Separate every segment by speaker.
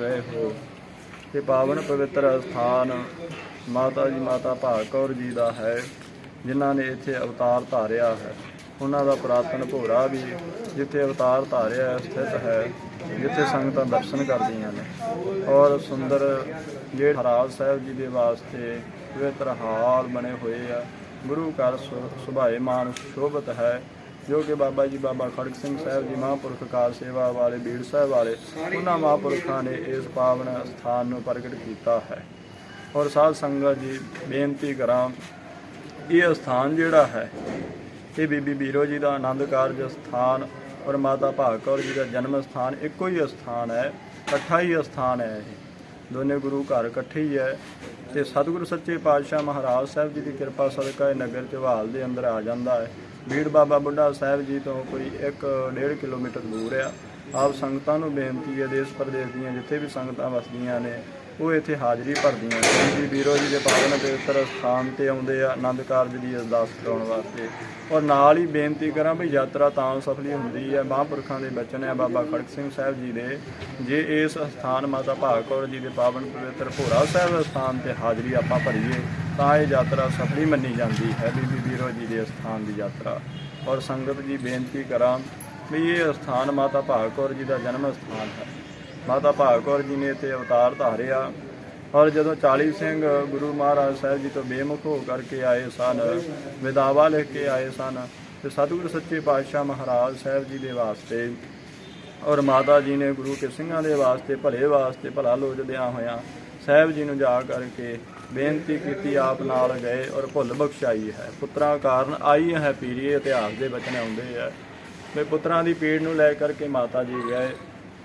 Speaker 1: ਰਹੇ ਹੋ। ਤੇ ਪਾਵਨ ਪਵਿੱਤਰ ਸਥਾਨ ਮਾਤਾ ਜੀ, ਮਾਤਾ ਭਾਗ ਕੌਰ ਜੀ ਦਾ ਹੈ, ਜਿਨ੍ਹਾਂ ਨੇ ਇੱਥੇ ਅਵਤਾਰ ਧਾਰਿਆ ਹੈ। ਉਹਨਾਂ ਦਾ ਪ੍ਰਾਤਨ ਭੋਰਾ ਵੀ ਜਿੱਥੇ ਅਵਤਾਰ ਧਾਰਿਆ ਸਥਿਤ ਹੈ, ਜਿੱਥੇ ਸੰਗਤਾਂ ਦਰਸ਼ਨ ਕਰਦੀਆਂ ਨੇ। ਔਰ ਸੁੰਦਰ ਜਿਹੜੇ ਹਰਾਜ ਸਾਹਿਬ ਜੀ ਦੇ ਵਾਸਤੇ ਪਵਿੱਤਰ ਹਾਲ ਬਣੇ ਹੋਏ ਆ। ਗੁਰੂ ਘਰ ਸੁਭਾਏ ਮਾਨ ਸ਼ੋਭਤ ਹੈ। ਜੋ ਕਿ ਬਾਬਾ ਜੀ, ਬਾਬਾ ਖੜਕ ਸਿੰਘ ਸਾਹਿਬ ਜੀ ਮਹਾਂਪੁਰਖ ਕਾਰ ਸੇਵਾ ਵਾਲੇ, ਬੀੜ ਸਾਹਿਬ ਵਾਲੇ, ਉਹਨਾਂ ਮਹਾਂਪੁਰਖਾਂ ਨੇ ਇਸ ਪਾਵਨ ਸਥਾਨ ਨੂੰ ਪ੍ਰਗਟ ਕੀਤਾ ਹੈ। ਔਰ ਸਾਧ ਸੰਗਤ ਜੀ, ਬੇਨਤੀ ਕਰਾਂ, ਇਹ ਸਥਾਨ ਜਿਹੜਾ ਹੈ, ਇਹ ਬੀਬੀ ਬੀਰੋ ਜੀ ਦਾ ਆਨੰਦ ਕਾਰਜ ਸਥਾਨ ਔਰ ਮਾਤਾ ਭਾਗ ਕੌਰ ਜੀ ਦਾ ਜਨਮ ਸਥਾਨ ਇੱਕੋ ਹੀ ਸਥਾਨ ਹੈ, ਇਕੱਠਾ ਹੀ ਸਥਾਨ ਹੈ ਇਹ। ਦੋਨੇ ਗੁਰੂ ਘਰ ਇਕੱਠੇ ਹੀ ਹੈ। ਤੇ ਸਤਿਗੁਰੂ ਸੱਚੇ ਪਾਤਸ਼ਾਹ ਮਹਾਰਾਜ ਸਾਹਿਬ ਜੀ ਦੀ ਕਿਰਪਾ ਸਦਕਾ ਇਹ ਨਗਰ ਚਵਾਲ ਦੇ ਅੰਦਰ ਆ ਜਾਂਦਾ ਹੈ। ਬੀੜ ਬਾਬਾ ਬੁੱਢਾ ਸਾਹਿਬ ਜੀ ਤੋਂ ਕੋਈ 1.5 ਕਿਲੋਮੀਟਰ ਦੂਰ ਆ। ਆਪ ਸੰਗਤਾਂ ਨੂੰ ਬੇਨਤੀ ਹੈ, ਦੇਸ਼ ਪ੍ਰਦੇਸ਼ ਦੀਆਂ ਜਿੱਥੇ ਵੀ ਸੰਗਤਾਂ ਵਸਦੀਆਂ ਨੇ ਉਹ ਇੱਥੇ ਹਾਜ਼ਰੀ ਭਰਦੀਆਂ ਨੇ। ਜੀ ਵੀਰੋ ਜੀ ਦੇ ਪਾਵਨ ਪਵਿੱਤਰ ਸਥਾਨ ਤੇ ਆਉਂਦੇ ਆ, ਆਨੰਦ ਕਾਰਜ ਦੀ ਅਰਦਾਸ ਕਰਾਉਣ ਵਾਸਤੇ। ਔਰ ਨਾਲ ਹੀ ਬੇਨਤੀ ਕਰਾਂ ਵੀ ਯਾਤਰਾ ਤਾਂ ਸਫਲੀ ਹੁੰਦੀ ਹੈ, ਮਹਾਂਪੁਰਖਾਂ ਦੇ ਬਚਨ ਹੈ ਬਾਬਾ ਖੜਕ ਸਿੰਘ ਸਾਹਿਬ ਜੀ ਦੇ। ਜੇ ਇਸ ਸਥਾਨ ਮਾਤਾ ਭਾਗ ਕੌਰ ਜੀ ਦੇ ਪਾਵਨ ਪਵਿੱਤਰ ਭੋਰਾ ਸਾਹਿਬ ਦੇ ਸਥਾਨ ਤੇ ਹਾਜ਼ਰੀ ਆਪਾਂ ਭਰੀਏ, ਤਾਂ ਇਹ ਯਾਤਰਾ ਸਫਲੀ ਮੰਨੀ ਜਾਂਦੀ ਹੈ। ਬੀਬੀ ਵੀਰੋ ਜੀ ਦੇ ਸਥਾਨ ਦੀ ਯਾਤਰਾ। ਔਰ ਸੰਗਤ ਜੀ, ਬੇਨਤੀ ਕਰਾਂ ਵੀ ਇਹ ਸਥਾਨ ਮਾਤਾ ਭਾਗ ਕੌਰ ਜੀ ਦਾ ਜਨਮ ਸਥਾਨ ਹੈ। ਮਾਤਾ ਭਾਗ ਕੌਰ ਜੀ ਨੇ ਇੱਥੇ ਅਵਤਾਰ ਧਾਰਿਆ। ਔਰ ਜਦੋਂ 40 ਸਿੰਘ ਗੁਰੂ ਮਹਾਰਾਜ ਸਾਹਿਬ ਜੀ ਤੋਂ ਬੇਮੁਖ ਹੋ ਕਰਕੇ ਆਏ ਸਨ, ਵਿਦਾਵਾ ਲਿਖ ਕੇ ਆਏ ਸਨ ਤੇ ਸਤਿਗੁਰੂ ਸੱਚੇ ਪਾਤਸ਼ਾਹ ਮਹਾਰਾਜ ਸਾਹਿਬ ਜੀ ਦੇ ਵਾਸਤੇ ਔਰ ਮਾਤਾ ਜੀ ਨੇ ਗੁਰੂ ਕੇ ਸਿੰਘਾਂ ਦੇ ਵਾਸਤੇ, ਭਲੇ ਵਾਸਤੇ, ਭਲਾ ਲੋਚਦਿਆਂ ਹੋਇਆਂ ਸਾਹਿਬ ਜੀ ਨੂੰ ਜਾ ਕਰਕੇ ਬੇਨਤੀ ਕੀਤੀ, ਆਪ ਨਾਲ ਗਏ ਔਰ ਭੁੱਲ ਬਖਸ਼ਾਈ ਹੈ। ਪੁੱਤਰਾਂ ਕਾਰਨ ਆਈ ਹੈ ਪੀਰੀਏ ਇਤਿਹਾਸ ਦੇ ਬਚਨ ਆਉਂਦੇ ਆ ਵੀ ਪੁੱਤਰਾਂ ਦੀ ਪੀੜ ਨੂੰ ਲੈ ਕਰਕੇ ਮਾਤਾ ਜੀ ਗਏ।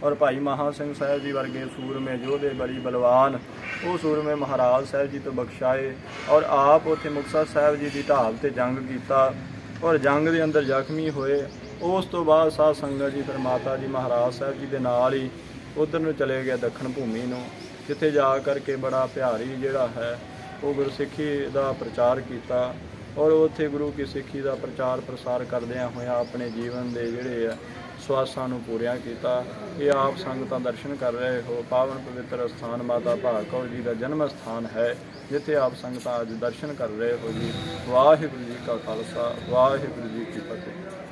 Speaker 1: ਔਰ ਭਾਈ ਮਹਾ ਸਿੰਘ ਸਾਹਿਬ ਜੀ ਵਰਗੇ ਸੂਰਮੇ ਯੋਧੇ ਬੜੀ ਬਲਵਾਨ, ਉਹ ਸੂਰਮੇ ਮਹਾਰਾਜ ਸਾਹਿਬ ਜੀ ਤੋਂ ਬਖਸ਼ਾਏ ਔਰ ਆਪ ਉੱਥੇ ਮੁਕਤਸਰ ਸਾਹਿਬ ਜੀ ਦੀ ਢਾਲ ਤੇ ਜੰਗ ਕੀਤਾ ਔਰ ਜੰਗ ਦੇ ਅੰਦਰ ਜ਼ਖਮੀ ਹੋਏ, ਉਸ ਤੋਂ ਬਾਅਦ ਸਾਧ ਸੰਗਤ ਜੀ, ਫਿਰ ਮਾਤਾ ਜੀ, ਮਹਾਰਾਜ ਸਾਹਿਬ ਜੀ ਦੇ ਨਾਲ ਹੀ ਉਧਰ ਨੂੰ ਚਲੇ ਗਏ ਦੱਖਣ ਭੂਮੀ ਨੂੰ, ਜਿੱਥੇ ਜਾ ਕਰਕੇ ਬੜਾ ਪਿਆਰੀ ਜਿਹੜਾ ਹੈ, ਉਹ ਗੁਰਸਿੱਖੀ ਦਾ ਪ੍ਰਚਾਰ ਕੀਤਾ ਔਰ ਉੱਥੇ ਗੁਰੂ ਕੀ ਸਿੱਖੀ ਦਾ ਪ੍ਰਚਾਰ ਪ੍ਰਸਾਰ ਕਰਦਿਆਂ ਹੋਇਆਂ ਆਪਣੇ ਜੀਵਨ ਦੇ ਜਿਹੜੇ ਆ ਸਵਾਸਾਂ ਨੂੰ ਪੂਰਿਆ ਕੀਤਾ। ਇਹ ਆਪ ਸੰਗਤਾਂ ਦਰਸ਼ਨ ਕਰ ਰਹੇ ਹੋ। ਪਾਵਨ ਪਵਿੱਤਰ ਸਥਾਨ ਮਾਤਾ ਭਾਗ ਕੌਰ ਜੀ ਦਾ ਜਨਮ ਸਥਾਨ ਹੈ, ਜਿੱਥੇ ਆਪ ਸੰਗਤਾਂ ਅੱਜ ਦਰਸ਼ਨ ਕਰ ਰਹੇ ਹੋ ਜੀ। ਵਾਹਿਗੁਰੂ ਜੀ ਕਾ ਖਾਲਸਾ, ਵਾਹਿਗੁਰੂ ਜੀ ਕੀ ਫਤਿਹ।